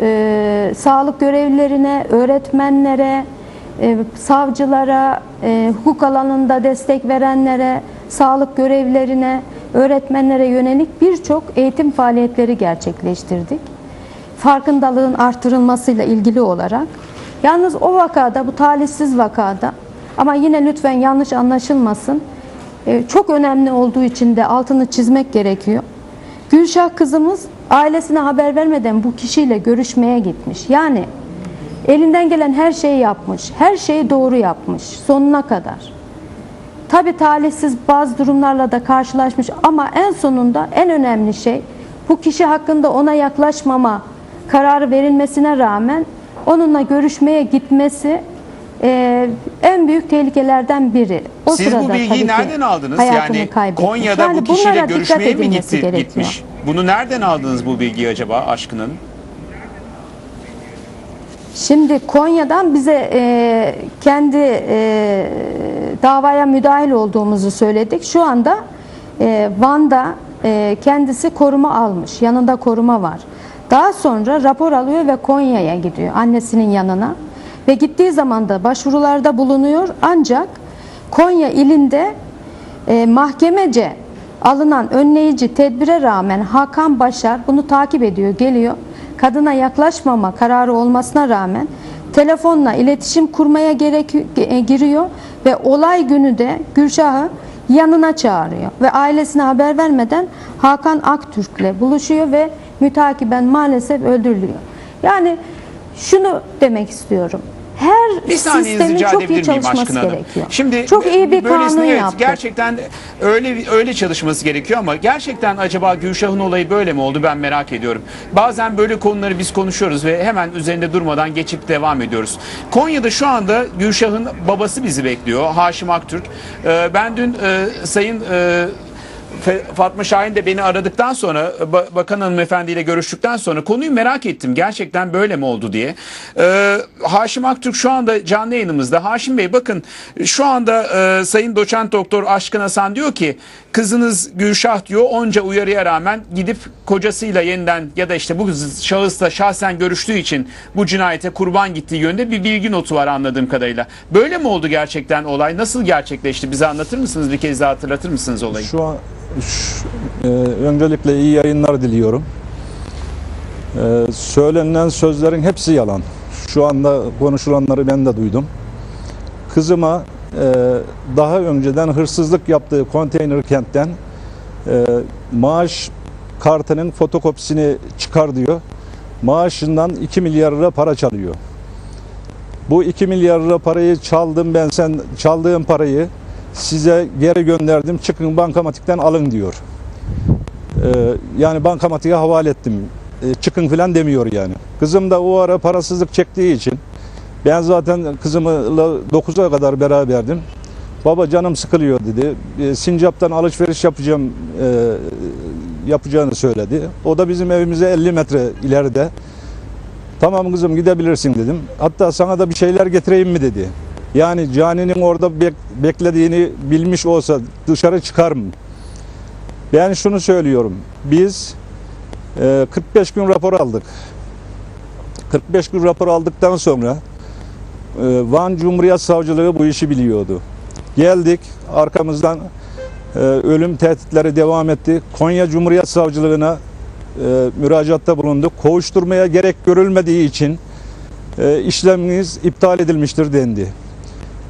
e, sağlık görevlilerine, öğretmenlere, e, savcılara, e, hukuk alanında destek verenlere, sağlık görevlilerine, öğretmenlere yönelik birçok eğitim faaliyetleri gerçekleştirdik. Farkındalığın artırılmasıyla ilgili olarak. Yalnız o vakada, bu talihsiz vakada ama yine lütfen yanlış anlaşılmasın. e, Çok önemli olduğu için de altını çizmek gerekiyor. Gülşah kızımız ailesine haber vermeden bu kişiyle görüşmeye gitmiş. Yani elinden gelen her şeyi yapmış. Her şeyi doğru yapmış sonuna kadar. Tabi talihsiz bazı durumlarla da karşılaşmış ama en sonunda en önemli şey bu kişi hakkında ona yaklaşmama kararı verilmesine rağmen onunla görüşmeye gitmesi e, en büyük tehlikelerden biri. O Siz bu sırada bilgiyi nereden aldınız? Yani kaybetmiş. Konya'da Yani bu kişiyle görüşmeye mi gitti, gerekiyor. gitmiş? Bunu nereden aldınız bu bilgiyi acaba aşkının? Şimdi Konya'dan bize e, kendi e, davaya müdahil olduğumuzu söyledik. Şu anda e, Van'da e, kendisi koruma almış. Yanında koruma var. Daha sonra rapor alıyor ve Konya'ya gidiyor annesinin yanına. Ve gittiği zaman da başvurularda bulunuyor. Ancak Konya ilinde e, mahkemece alınan önleyici tedbire rağmen Hakan Başar bunu takip ediyor, geliyor. Kadına yaklaşmama kararı olmasına rağmen telefonla iletişim kurmaya gerek e, giriyor ve olay günü de Gülşah'ı yanına çağırıyor ve ailesine haber vermeden Hakan Aktürk'le buluşuyor ve mütakiben maalesef öldürülüyor. Yani şunu demek istiyorum. Her Bir sistemin çok iyi çalışması gerekiyor. Şimdi çok iyi bir kanun evet, yaptık. Gerçekten öyle öyle çalışması gerekiyor ama gerçekten acaba Gülşah'ın olayı böyle mi oldu ben merak ediyorum. Bazen böyle konuları biz konuşuyoruz ve hemen üzerinde durmadan geçip devam ediyoruz. Konya'da şu anda Gülşah'ın babası bizi bekliyor. Haşim Aktürk. Ee, ben dün e, Sayın e, Fatma Şahin de beni aradıktan sonra ba- Bakan Hanımefendi ile görüştükten sonra konuyu merak ettim. Gerçekten böyle mi oldu diye. Ee, Haşim Aktürk şu anda canlı yayınımızda. Haşim Bey bakın şu anda e, Sayın Doçent Doktor Aşkın Hasan diyor ki kızınız Gülşah diyor onca uyarıya rağmen gidip kocasıyla yeniden ya da işte bu şahısla şahsen görüştüğü için bu cinayete kurban gittiği yönde bir bilgi notu var anladığım kadarıyla. Böyle mi oldu gerçekten olay? Nasıl gerçekleşti? Bize anlatır mısınız? Bir kez daha hatırlatır mısınız olayı? Şu an e, öncelikle iyi yayınlar diliyorum. E, söylenen sözlerin hepsi yalan. Şu anda konuşulanları ben de duydum. Kızıma e, daha önceden hırsızlık yaptığı konteyner kentten maaş kartının fotokopisini çıkar diyor. Maaşından 2 milyar lira para çalıyor. Bu 2 milyar lira parayı çaldım ben sen çaldığım parayı size geri gönderdim çıkın bankamatikten alın diyor. Ee, yani bankamatiğe havale ettim. Ee, çıkın filan demiyor yani. Kızım da o ara parasızlık çektiği için ben zaten kızımla 9'a kadar beraberdim. Baba canım sıkılıyor dedi. Ee, Sincap'tan alışveriş yapacağım e, yapacağını söyledi. O da bizim evimize 50 metre ileride. Tamam kızım gidebilirsin dedim. Hatta sana da bir şeyler getireyim mi dedi. Yani caninin orada bek- beklediğini bilmiş olsa dışarı çıkar mı? Ben şunu söylüyorum. Biz e, 45 gün rapor aldık. 45 gün rapor aldıktan sonra e, Van Cumhuriyet Savcılığı bu işi biliyordu. Geldik arkamızdan e, ölüm tehditleri devam etti. Konya Cumhuriyet Savcılığına e, müracaatta bulunduk. Kovuşturmaya gerek görülmediği için e, işleminiz iptal edilmiştir dendi.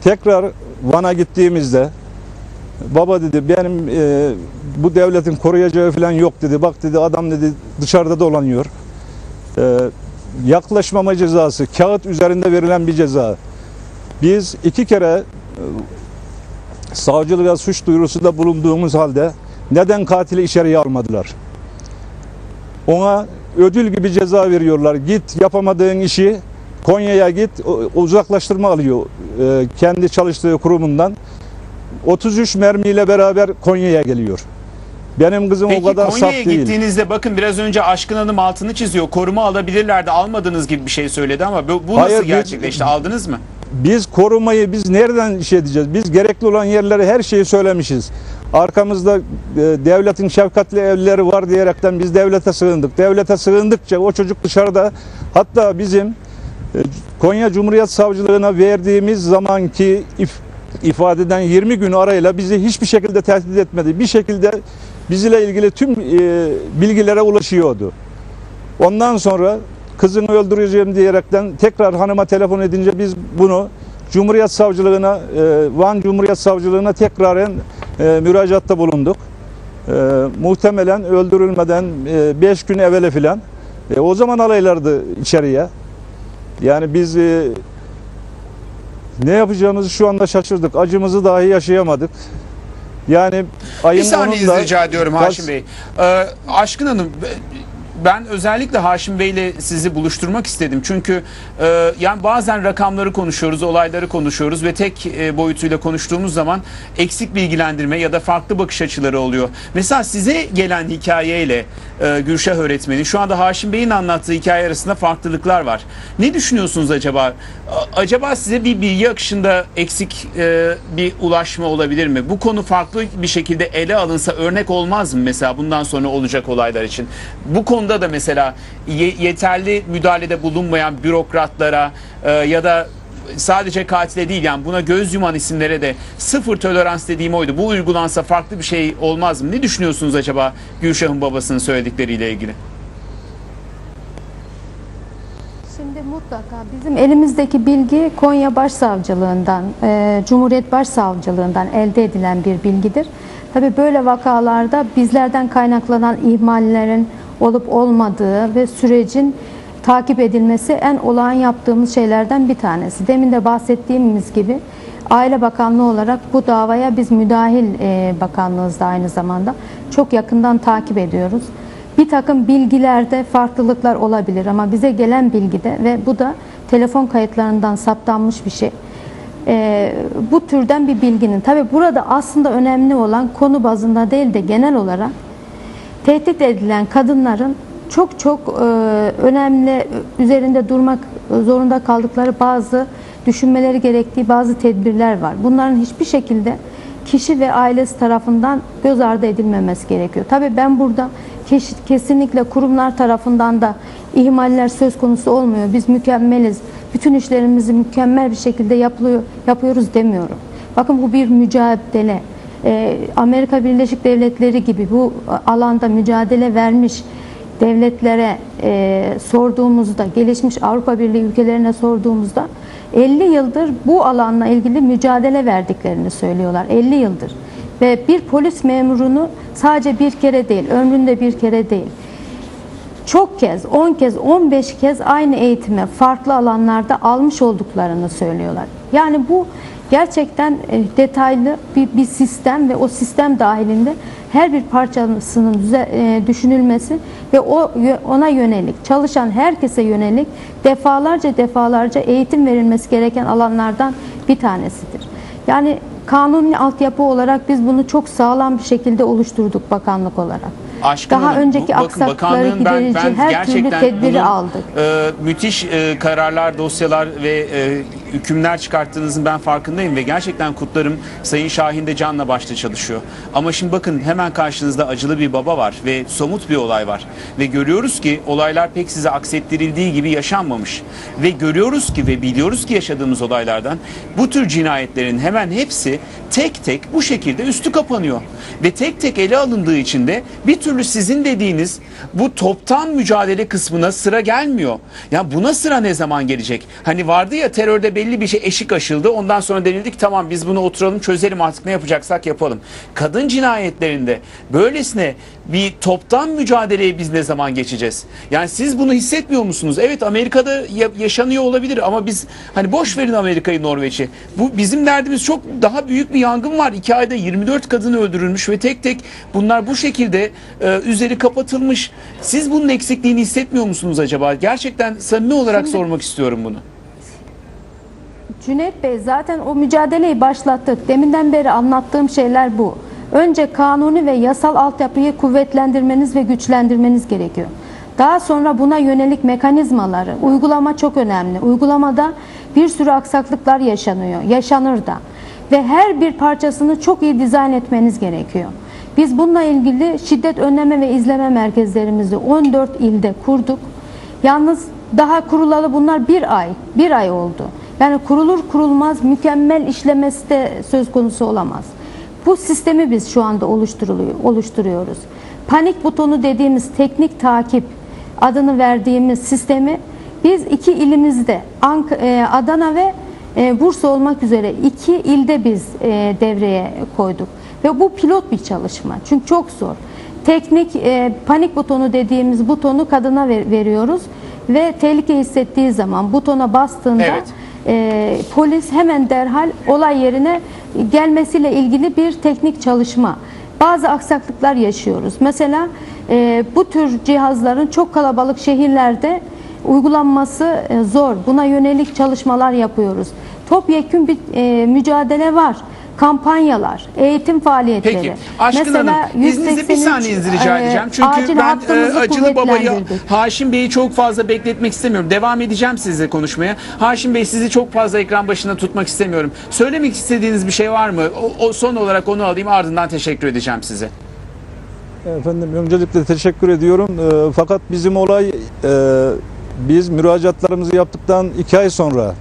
Tekrar Van'a gittiğimizde baba dedi benim e, bu devletin koruyacağı falan yok dedi. Bak dedi adam dedi dışarıda dolanıyor. E, yaklaşmama cezası kağıt üzerinde verilen bir ceza. Biz iki kere e, savcılığa suç duyurusunda bulunduğumuz halde neden katili içeriye almadılar? Ona ödül gibi ceza veriyorlar. Git yapamadığın işi Konya'ya git uzaklaştırma alıyor e, kendi çalıştığı kurumundan. 33 mermiyle beraber Konya'ya geliyor. Benim kızım Peki o kadar saf Konya'ya değil. gittiğinizde bakın biraz önce Aşkın Hanım altını çiziyor. Koruma alabilirlerdi almadığınız gibi bir şey söyledi ama bu, bu Hayır, nasıl biz- gerçekleşti? Aldınız mı? Biz korumayı biz nereden iş edeceğiz? Biz gerekli olan yerlere her şeyi söylemişiz. Arkamızda e, devletin şefkatli evlileri var diyerekten biz devlete sığındık. Devlete sığındıkça o çocuk dışarıda Hatta bizim Konya Cumhuriyet Savcılığına verdiğimiz zamanki if- ifadeden 20 gün arayla bizi hiçbir şekilde tehdit etmedi. Bir şekilde bizle ilgili tüm e, bilgilere ulaşıyordu. Ondan sonra kızını öldüreceğim diyerekten tekrar hanıma telefon edince biz bunu Cumhuriyet Savcılığına, e, Van Cumhuriyet Savcılığına tekraren e, müracaatta bulunduk. E, muhtemelen öldürülmeden 5 gün evvele filan. E, o zaman alaylardı içeriye. Yani biz e, ne yapacağımızı şu anda şaşırdık. Acımızı dahi yaşayamadık. Yani ayın Bir saniye onunda- rica ediyorum Haşim Bey. Ee, Aşkın Hanım ben özellikle Haşim Bey ile sizi buluşturmak istedim. Çünkü e, yani bazen rakamları konuşuyoruz, olayları konuşuyoruz ve tek e, boyutuyla konuştuğumuz zaman eksik bilgilendirme ya da farklı bakış açıları oluyor. Mesela size gelen hikayeyle e, Gülşah öğretmeni şu anda Haşim Bey'in anlattığı hikaye arasında farklılıklar var. Ne düşünüyorsunuz acaba? A- Acaba size bir bilgi akışında eksik e, bir ulaşma olabilir mi? Bu konu farklı bir şekilde ele alınsa örnek olmaz mı mesela bundan sonra olacak olaylar için? Bu konuda da mesela ye- yeterli müdahalede bulunmayan bürokratlara e, ya da sadece katile değil yani buna göz yuman isimlere de sıfır tolerans dediğim oydu. Bu uygulansa farklı bir şey olmaz mı? Ne düşünüyorsunuz acaba Gülşah'ın babasının söyledikleriyle ilgili? Şimdi mutlaka bizim elimizdeki bilgi Konya Başsavcılığından, e, Cumhuriyet Başsavcılığından elde edilen bir bilgidir. Tabii böyle vakalarda bizlerden kaynaklanan ihmallerin olup olmadığı ve sürecin takip edilmesi en olağan yaptığımız şeylerden bir tanesi. Demin de bahsettiğimiz gibi Aile Bakanlığı olarak bu davaya biz müdahil e, bakanlığız da aynı zamanda çok yakından takip ediyoruz. Bir takım bilgilerde farklılıklar olabilir ama bize gelen bilgide ve bu da telefon kayıtlarından saptanmış bir şey. Ee, bu türden bir bilginin tabi burada aslında önemli olan konu bazında değil de genel olarak tehdit edilen kadınların çok çok e, önemli üzerinde durmak zorunda kaldıkları bazı düşünmeleri gerektiği bazı tedbirler var. Bunların hiçbir şekilde kişi ve ailesi tarafından göz ardı edilmemesi gerekiyor. Tabii ben burada kesinlikle kurumlar tarafından da ihmaller söz konusu olmuyor. Biz mükemmeliz. Bütün işlerimizi mükemmel bir şekilde yapılıyor, yapıyoruz demiyorum. Bakın bu bir mücadele. Ee, Amerika Birleşik Devletleri gibi bu alanda mücadele vermiş devletlere e, sorduğumuzda, gelişmiş Avrupa Birliği ülkelerine sorduğumuzda 50 yıldır bu alanla ilgili mücadele verdiklerini söylüyorlar. 50 yıldır. Ve bir polis memurunu sadece bir kere değil, ömründe bir kere değil, çok kez, 10 kez, 15 kez aynı eğitime farklı alanlarda almış olduklarını söylüyorlar. Yani bu gerçekten e, detaylı bir, bir sistem ve o sistem dahilinde her bir parçasının e, düşünülmesi ve o ona yönelik, çalışan herkese yönelik defalarca defalarca eğitim verilmesi gereken alanlardan bir tanesidir. Yani kanuni altyapı olarak biz bunu çok sağlam bir şekilde oluşturduk bakanlık olarak. Aşkın Daha Hanım, önceki bu- aksaklıkları giderici ben her türlü tedbiri bunun, aldık. e, müthiş e, kararlar, dosyalar ve e, hükümler çıkarttığınızın ben farkındayım ve gerçekten kutlarım Sayın Şahin de canla başla çalışıyor. Ama şimdi bakın hemen karşınızda acılı bir baba var ve somut bir olay var. Ve görüyoruz ki olaylar pek size aksettirildiği gibi yaşanmamış. Ve görüyoruz ki ve biliyoruz ki yaşadığımız olaylardan bu tür cinayetlerin hemen hepsi tek tek bu şekilde üstü kapanıyor. Ve tek tek ele alındığı için de bir türlü sizin dediğiniz bu toptan mücadele kısmına sıra gelmiyor. Ya buna sıra ne zaman gelecek? Hani vardı ya terörde belli bir şey eşik aşıldı. Ondan sonra denildi ki tamam biz bunu oturalım çözelim artık ne yapacaksak yapalım. Kadın cinayetlerinde böylesine bir toptan mücadeleye biz ne zaman geçeceğiz? Yani siz bunu hissetmiyor musunuz? Evet Amerika'da ya- yaşanıyor olabilir ama biz hani boş verin Amerika'yı Norveç'i. Bu bizim derdimiz çok daha büyük bir yangın var. İki ayda 24 kadın öldürülmüş ve tek tek bunlar bu şekilde e, üzeri kapatılmış. Siz bunun eksikliğini hissetmiyor musunuz acaba? Gerçekten samimi olarak Şimdi- sormak istiyorum bunu. Cüneyt Bey zaten o mücadeleyi başlattık. Deminden beri anlattığım şeyler bu. Önce kanuni ve yasal altyapıyı kuvvetlendirmeniz ve güçlendirmeniz gerekiyor. Daha sonra buna yönelik mekanizmaları, uygulama çok önemli. Uygulamada bir sürü aksaklıklar yaşanıyor, yaşanır da. Ve her bir parçasını çok iyi dizayn etmeniz gerekiyor. Biz bununla ilgili şiddet önleme ve izleme merkezlerimizi 14 ilde kurduk. Yalnız Daha kurulalı bunlar bir ay, bir ay oldu. Yani kurulur kurulmaz mükemmel işlemesi de söz konusu olamaz. Bu sistemi biz şu anda oluşturuyoruz. Panik butonu dediğimiz teknik takip adını verdiğimiz sistemi biz iki ilimizde e, Adana ve e, Bursa olmak üzere iki ilde biz e, devreye koyduk. Ve bu pilot bir çalışma. Çünkü çok zor. Teknik panik butonu dediğimiz butonu kadına ver- veriyoruz ve tehlike hissettiği zaman butona bastığında Evet. E, polis hemen derhal olay yerine gelmesiyle ilgili bir teknik çalışma. Bazı aksaklıklar yaşıyoruz. Mesela e, bu tür cihazların çok kalabalık şehirlerde uygulanması e, zor. Buna yönelik çalışmalar yapıyoruz. Topyekün bir e, mücadele var. Kampanyalar, eğitim faaliyetleri. Peki. Aşkın Hanım izninizle bir 183, saniyenizi rica e, edeceğim. Çünkü ben e, Acılı Baba'yı. Haşim Bey'i çok fazla bekletmek istemiyorum. Devam edeceğim sizle konuşmaya. Haşim Bey sizi çok fazla ekran başında tutmak istemiyorum. Söylemek istediğiniz bir şey var mı? O, o son olarak onu alayım ardından teşekkür edeceğim size. Efendim öncelikle teşekkür ediyorum. Ee, fakat bizim olay e, biz müracaatlarımızı yaptıktan iki ay sonra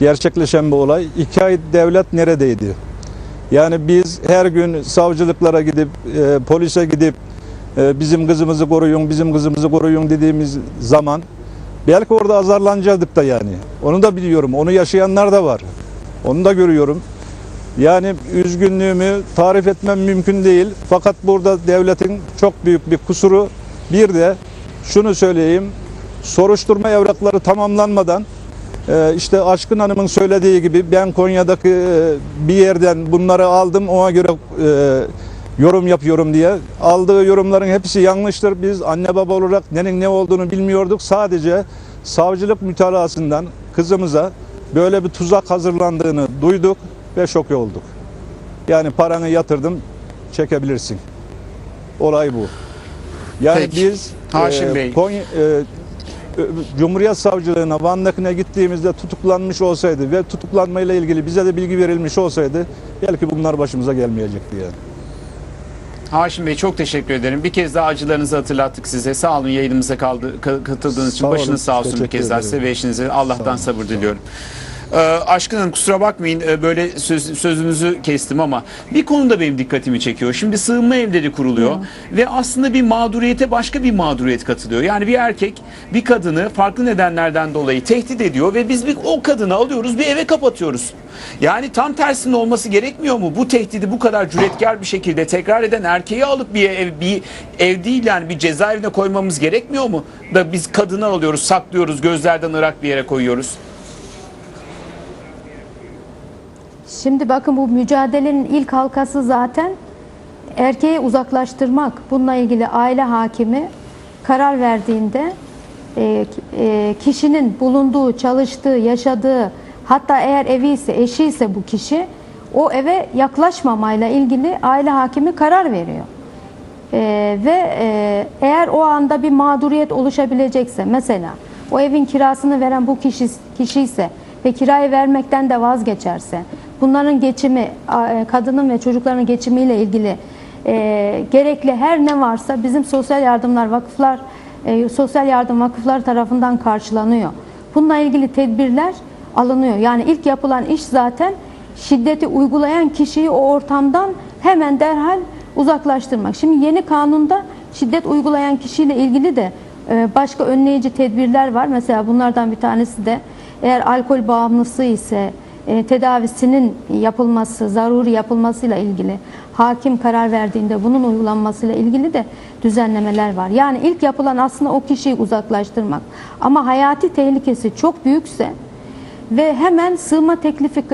gerçekleşen bir olay. İki ay devlet neredeydi? Yani biz her gün savcılıklara gidip e, polise gidip e, bizim kızımızı koruyun, bizim kızımızı koruyun dediğimiz zaman belki orada azarlanacaktık da yani. Onu da biliyorum. Onu yaşayanlar da var. Onu da görüyorum. Yani üzgünlüğümü tarif etmem mümkün değil. Fakat burada devletin çok büyük bir kusuru. Bir de şunu söyleyeyim. Soruşturma evrakları tamamlanmadan işte Aşkın Hanım'ın söylediği gibi ben Konya'daki e, bir yerden bunları aldım ona göre e, yorum yapıyorum diye. Aldığı yorumların hepsi yanlıştır. Biz anne baba olarak nenin ne olduğunu bilmiyorduk. Sadece savcılık mütalasından kızımıza böyle bir tuzak hazırlandığını duyduk ve şok olduk. Yani paranı yatırdım çekebilirsin. Olay bu. Yani Peki. biz Haşim e, Bey. Konya, e, Cumhuriyet Savcılığına Van'dakine gittiğimizde tutuklanmış olsaydı ve tutuklanmayla ilgili bize de bilgi verilmiş olsaydı belki bunlar başımıza gelmeyecekti yani. Haşim Bey çok teşekkür ederim. Bir kez daha acılarınızı hatırlattık size. Sağ olun yayınımıza kaldı, ka- katıldığınız için. Sağ olun, Başınız sağ olsun bir kez daha size ve eşinize. Allah'tan olun, sabır sağ olun. Ee, Aşkın Hanım kusura bakmayın e, böyle söz- sözünüzü kestim ama bir konuda benim dikkatimi çekiyor. Şimdi sığınma evleri kuruluyor ve aslında bir mağduriyete başka bir mağduriyet katılıyor. Yani bir erkek bir kadını farklı nedenlerden dolayı tehdit ediyor ve biz bir, o kadını alıyoruz bir eve kapatıyoruz. Yani tam tersinin olması gerekmiyor mu? Bu tehdidi bu kadar cüretkar bir şekilde tekrar eden erkeği alıp bir ev, bir ev değil yani bir cezaevine koymamız gerekmiyor mu? Da biz kadını alıyoruz, saklıyoruz, gözlerden ırak bir yere koyuyoruz. Şimdi bakın bu mücadelenin ilk halkası zaten erkeği uzaklaştırmak. Bununla ilgili aile hakimi karar verdiğinde e, e, kişinin bulunduğu, çalıştığı, yaşadığı hatta eğer evi ise, eşi ise bu kişi o eve yaklaşmamayla ilgili aile hakimi karar veriyor. Ee, ve e, eğer o anda bir mağduriyet oluşabilecekse mesela o evin kirasını veren bu kişi, kişi ise ve kirayı vermekten de vazgeçerse bunların geçimi e, kadının ve çocukların geçimiyle ilgili e, gerekli her ne varsa bizim sosyal yardımlar vakıflar e, sosyal yardım vakıflar tarafından karşılanıyor. Bununla ilgili tedbirler alınıyor. Yani ilk yapılan iş zaten şiddeti uygulayan kişiyi o ortamdan hemen derhal uzaklaştırmak. Şimdi yeni kanunda şiddet uygulayan kişiyle ilgili de başka önleyici tedbirler var. Mesela bunlardan bir tanesi de eğer alkol bağımlısı ise tedavisinin yapılması, zaruri yapılmasıyla ilgili hakim karar verdiğinde bunun uygulanmasıyla ilgili de düzenlemeler var. Yani ilk yapılan aslında o kişiyi uzaklaştırmak. Ama hayati tehlikesi çok büyükse ve hemen sığınma teklifi,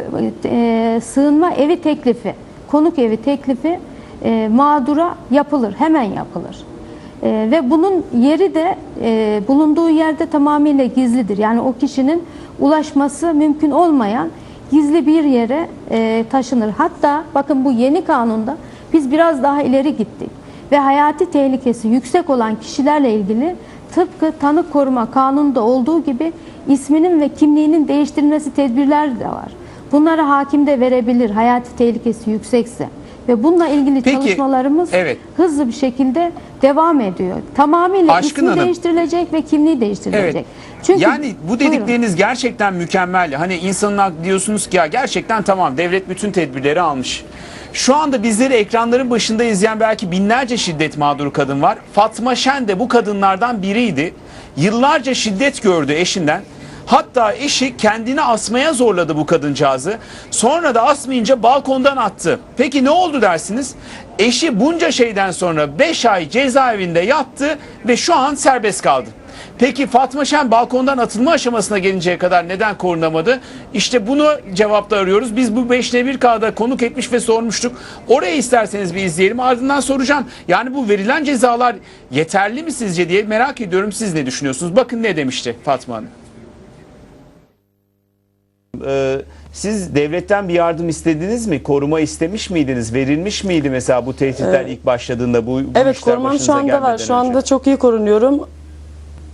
e, sığınma evi teklifi, konuk evi teklifi e, mağdura yapılır, hemen yapılır. E, ve bunun yeri de e, bulunduğu yerde tamamıyla gizlidir. Yani o kişinin ulaşması mümkün olmayan gizli bir yere e, taşınır. Hatta bakın bu yeni kanunda biz biraz daha ileri gittik ve hayati tehlikesi yüksek olan kişilerle ilgili tıpkı tanık koruma kanununda olduğu gibi isminin ve kimliğinin değiştirilmesi tedbirler de var. Bunları hakim de verebilir hayati tehlikesi yüksekse. Ve bununla ilgili Peki, çalışmalarımız evet. hızlı bir şekilde devam ediyor. Tamamıyla Aşkın ismi Hanım. değiştirilecek ve kimliği değiştirilecek. Evet. Çünkü yani bu Buyurun. dedikleriniz gerçekten mükemmel. Hani insanın diyorsunuz ki ya gerçekten tamam devlet bütün tedbirleri almış. Şu anda bizleri ekranların başında izleyen belki binlerce şiddet mağduru kadın var. Fatma Şen de bu kadınlardan biriydi. Yıllarca şiddet gördü eşinden. Hatta eşi kendini asmaya zorladı bu kadıncağızı. Sonra da asmayınca balkondan attı. Peki ne oldu dersiniz? Eşi bunca şeyden sonra 5 ay cezaevinde yattı ve şu an serbest kaldı. Peki Fatma Şen balkondan atılma aşamasına gelinceye kadar neden korunamadı? İşte bunu cevapta arıyoruz. Biz bu 5'te 1 K'da konuk etmiş ve sormuştuk. Oraya isterseniz bir izleyelim. Ardından soracağım. Yani bu verilen cezalar yeterli mi sizce diye merak ediyorum. Siz ne düşünüyorsunuz? Bakın ne demişti Fatma Hanım. Ee, siz devletten bir yardım istediniz mi? Koruma istemiş miydiniz? Verilmiş miydi mesela bu tehditler ilk başladığında? Bu, bu Evet korumam şu anda var. gelmeden Şu anda önce? çok iyi korunuyorum.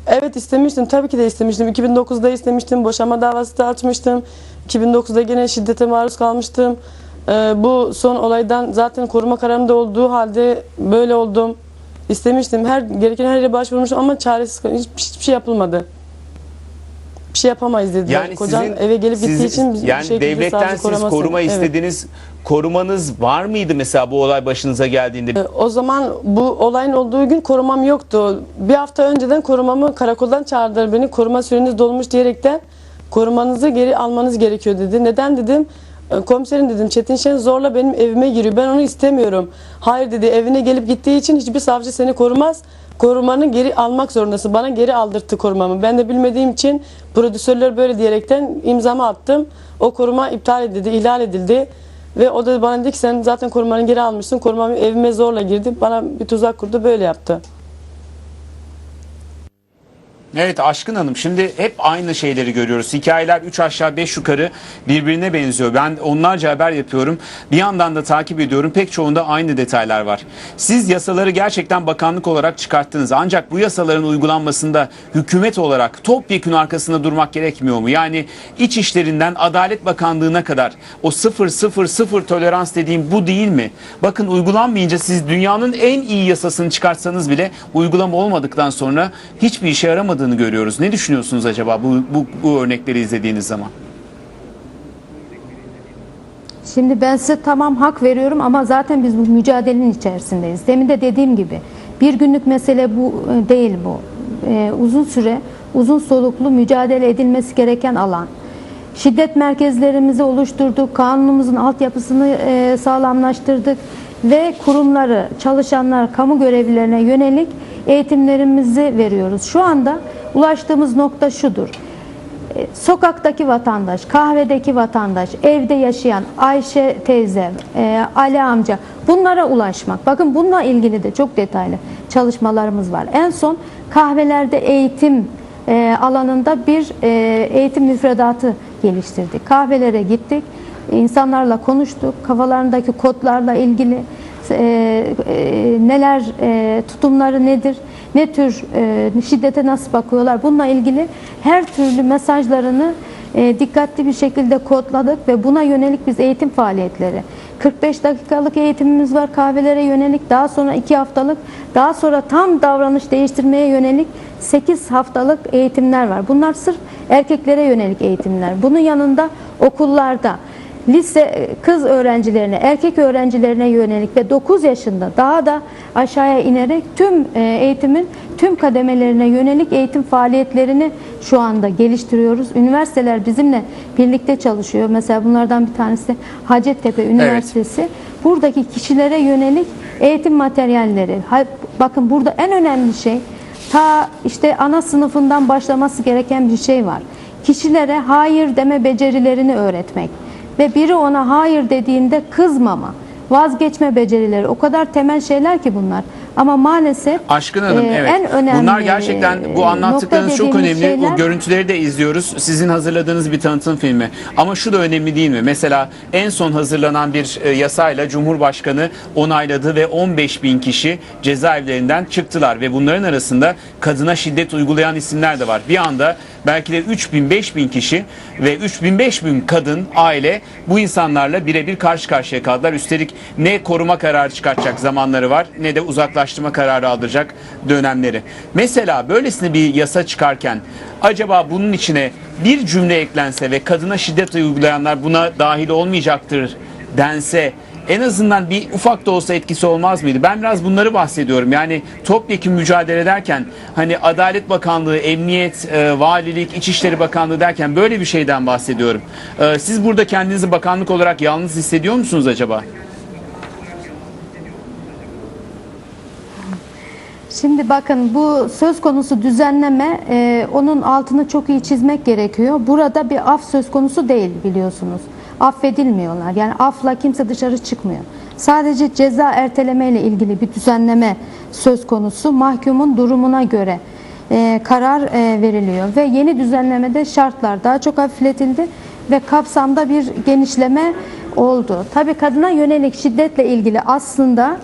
Evet istemiştim. Tabii ki de istemiştim. 2009'da istemiştim. Boşanma davası da açmıştım. 2009'da gene şiddete maruz kalmıştım. Ee, bu son olaydan zaten koruma kararımda olduğu halde böyle oldum. İstemiştim. Her gereken her yere başvurmuştum ama çaresiz kaldım. Hiç- hiçbir şey yapılmadı. Bir şey yapamayız dediler. Yani Kocam sizin, eve gelip gittiği siz- için bir yani şekilde devletten siz koruması- koruma Evet. istediniz. Korumanız var mıydı mesela bu olay başınıza geldiğinde? Ee, O zaman bu olayın olduğu gün korumam yoktu. Bir hafta önceden korumamı karakoldan çağırdılar beni. Koruma süreniz dolmuş diyerekten korumanızı geri almanız gerekiyor dedi. Neden dedim? "E, Komiserim dedim Çetin Şen zorla benim evime giriyor. Ben onu istemiyorum. Hayır dedi evine gelip gittiği için hiçbir savcı seni korumaz. Korumanı geri almak zorundasın. Bana geri aldırttı korumamı. Ben de bilmediğim için prodüsörler böyle diyerekten imzamı attım. O koruma iptal edildi, ihlal edildi. Ve o da bana dedi ki sen zaten korumanı geri almışsın. Korumam evime zorla girdi. Bana bir tuzak kurdu. Böyle yaptı. Evet Aşkın Hanım şimdi hep aynı şeyleri görüyoruz. Hikayeler 3 aşağı 5 yukarı birbirine benziyor. Ben onlarca haber yapıyorum. Bir yandan da takip ediyorum. Pek çoğunda aynı detaylar var. Siz yasaları gerçekten bakanlık olarak çıkarttınız. Ancak bu yasaların uygulanmasında hükümet olarak topyekun arkasında durmak gerekmiyor mu? Yani iç işlerinden Adalet Bakanlığı'na kadar o sıfır sıfır sıfır tolerans dediğim bu değil mi? Bakın uygulanmayınca siz dünyanın en iyi yasasını çıkartsanız bile uygulama olmadıktan sonra hiçbir işe yaramadığını görüyoruz. Ne düşünüyorsunuz acaba bu, bu, bu örnekleri izlediğiniz zaman? Şimdi ben size tamam hak veriyorum ama zaten biz bu mücadelenin içerisindeyiz. Demin de dediğim gibi bir günlük mesele bu e, değil bu. Ee, uzun süre, uzun soluklu mücadele edilmesi gereken alan. Şiddet merkezlerimizi oluşturduk, kanunumuzun altyapısını e, sağlamlaştırdık ve kurumları, çalışanlar, kamu görevlilerine yönelik eğitimlerimizi veriyoruz. Şu anda ulaştığımız nokta şudur. E, Sokaktaki vatandaş, kahvedeki vatandaş, evde yaşayan Ayşe teyze, e, Ali amca bunlara ulaşmak. Bakın bununla ilgili de çok detaylı çalışmalarımız var. En son kahvelerde eğitim e, alanında bir eğitim müfredatı geliştirdik. Kahvelere gittik, insanlarla konuştuk, kafalarındaki kodlarla ilgili e, e, neler e, tutumları nedir, ne tür e, şiddete nasıl bakıyorlar bununla ilgili her türlü mesajlarını e, dikkatli bir şekilde kodladık ve buna yönelik biz eğitim faaliyetleri 45 dakikalık eğitimimiz var kahvelere yönelik daha sonra 2 haftalık daha sonra tam davranış değiştirmeye yönelik 8 haftalık eğitimler var. Bunlar sırf erkeklere yönelik eğitimler. Bunun yanında okullarda lise e, kız öğrencilerine, erkek öğrencilerine yönelik ve 9 yaşında daha da aşağıya inerek tüm e, eğitimin tüm kademelerine yönelik eğitim faaliyetlerini şu anda geliştiriyoruz. Üniversiteler bizimle birlikte çalışıyor. Mesela bunlardan bir tanesi Hacettepe Üniversitesi. Buradaki kişilere yönelik eğitim materyalleri. Bakın burada en önemli şey ta işte ana sınıfından başlaması gereken bir şey var. Kişilere hayır deme becerilerini öğretmek ve biri ona hayır dediğinde kızmama, vazgeçme becerileri o kadar temel şeyler ki bunlar. Ama maalesef Aşkın Hanım e, evet. en önemli Bunlar gerçekten bu e, anlattıklarınız nokta çok önemli. şeyler- O görüntüleri de izliyoruz. Sizin hazırladığınız bir tanıtım filmi. Ama şu da önemli değil mi? Mesela en son hazırlanan bir e, yasayla Cumhurbaşkanı onayladı ve 15 bin kişi cezaevlerinden çıktılar ve bunların arasında kadına şiddet uygulayan isimler de var. Bir anda belki de 3000 5000 kişi ve 3000 5000 kadın aile bu insanlarla birebir karşı karşıya kaldılar. Üstelik ne koruma kararı çıkartacak zamanları var ne de uzaklaştırma kararı aldıracak dönemleri. Mesela böylesine bir yasa çıkarken acaba bunun içine bir cümle eklense ve kadına şiddet uygulayanlar buna dahil olmayacaktır dense en azından bir ufak da olsa etkisi olmaz mıydı? Ben biraz bunları bahsediyorum. Yani topyekun mücadele ederken hani Adalet Bakanlığı, Emniyet, e, Valilik, İçişleri Bakanlığı derken böyle bir şeyden bahsediyorum. E, siz burada kendinizi bakanlık olarak yalnız hissediyor musunuz acaba? Şimdi bakın bu söz konusu düzenleme e, onun altını çok iyi çizmek gerekiyor. Burada bir af söz konusu değil biliyorsunuz. Affedilmiyorlar. Yani afla kimse dışarı çıkmıyor. Sadece ceza erteleme ile ilgili bir düzenleme söz konusu. Mahkumun durumuna göre e, karar e, veriliyor ve yeni düzenlemede şartlar daha çok hafifletildi ve kapsamda bir genişleme oldu. Tabii kadına yönelik şiddetle ilgili aslında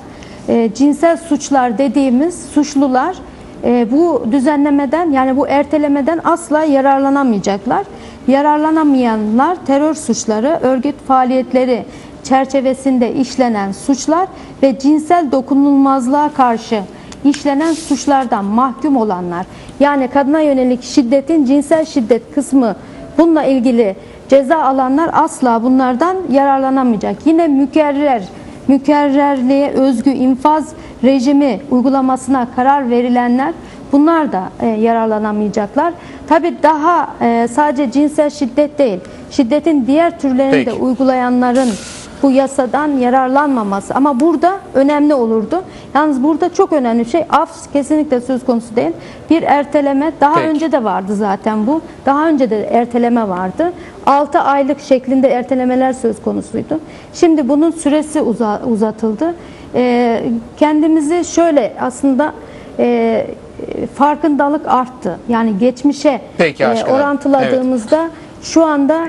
e, cinsel suçlar dediğimiz suçlular e, bu düzenlemeden yani bu ertelemeden asla yararlanamayacaklar. Yararlanamayanlar terör suçları, örgüt faaliyetleri çerçevesinde işlenen suçlar ve cinsel dokunulmazlığa karşı işlenen suçlardan mahkum olanlar. Yani kadına yönelik şiddetin cinsel şiddet kısmı bununla ilgili ceza alanlar asla bunlardan yararlanamayacak. Yine mükerrer mükerrerliğe özgü infaz rejimi uygulamasına karar verilenler bunlar da e, yararlanamayacaklar. Tabi daha e, sadece cinsel şiddet değil, şiddetin diğer türlerini Peki. de uygulayanların bu yasadan yararlanmaması ama burada önemli olurdu. Yalnız burada çok önemli şey af kesinlikle söz konusu değil. Bir erteleme daha Peki. önce de vardı zaten bu. Daha önce de erteleme vardı. 6 aylık şeklinde ertelemeler söz konusuydu. Şimdi bunun süresi uza- uzatıldı. Ee, kendimizi şöyle aslında e, farkındalık arttı. Yani geçmişe Peki e, Aşkın orantıladığımızda şu anda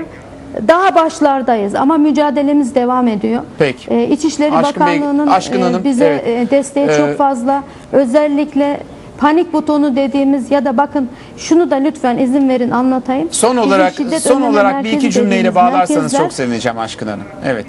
daha başlardayız ama mücadelemiz devam ediyor. Peki. Ee, İçişleri Aşkın Bey- Bakanlığı'nın Aşkın e, Hanım, bize evet. e, desteği Ee, çok fazla. Özellikle panik butonu dediğimiz ya da bakın şunu da lütfen izin verin anlatayım. Son olarak son olarak bir iki cümleyle bağlarsanız merkezler- çok sevineceğim Aşkın Hanım. Evet.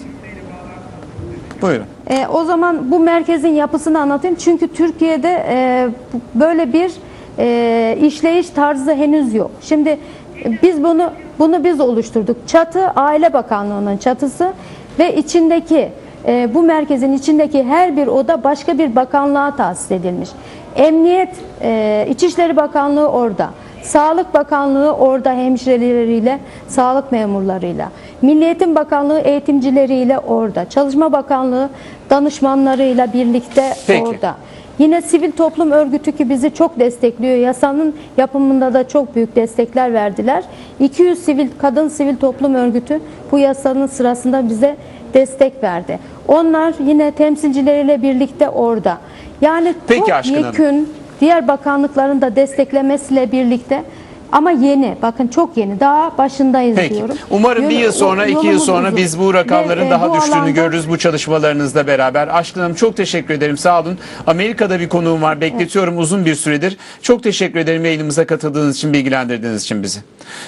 Buyurun. E, o zaman bu merkezin yapısını anlatayım. Çünkü Türkiye'de e, böyle bir e, işleyiş tarzı henüz yok. Şimdi e, biz bunu bunu biz oluşturduk. Çatı Aile Bakanlığı'nın çatısı ve içindeki e, bu merkezin içindeki her bir oda başka bir bakanlığa tahsis edilmiş. Emniyet, e, İçişleri Bakanlığı orada. Sağlık Bakanlığı orada hemşireleriyle, sağlık memurlarıyla. Milli Eğitim Bakanlığı eğitimcileriyle orada. Çalışma Bakanlığı danışmanlarıyla birlikte Peki. orada. Yine sivil toplum örgütü ki bizi çok destekliyor. Yasanın yapımında da çok büyük destekler verdiler. 200 sivil kadın sivil toplum örgütü bu yasanın sırasında bize destek verdi. Onlar yine temsilcileriyle birlikte orada. Yani Peki çok yekün diğer bakanlıkların da desteklemesiyle birlikte ama yeni bakın çok yeni daha başındayız Peki. diyorum. Umarım bir Yol- yıl sonra, iki yıl sonra uzun. biz bu rakamların Ve, e, daha bu düştüğünü alanda- görürüz bu çalışmalarınızla beraber. Aşkın Hanım çok teşekkür ederim. Sağ olun. Amerika'da bir konuğum var. Bekletiyorum uzun bir süredir. Çok teşekkür ederim yayınımıza katıldığınız için, bilgilendirdiğiniz için bizi.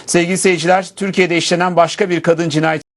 Sevgili seyirciler, Türkiye'de işlenen başka bir kadın cinayeti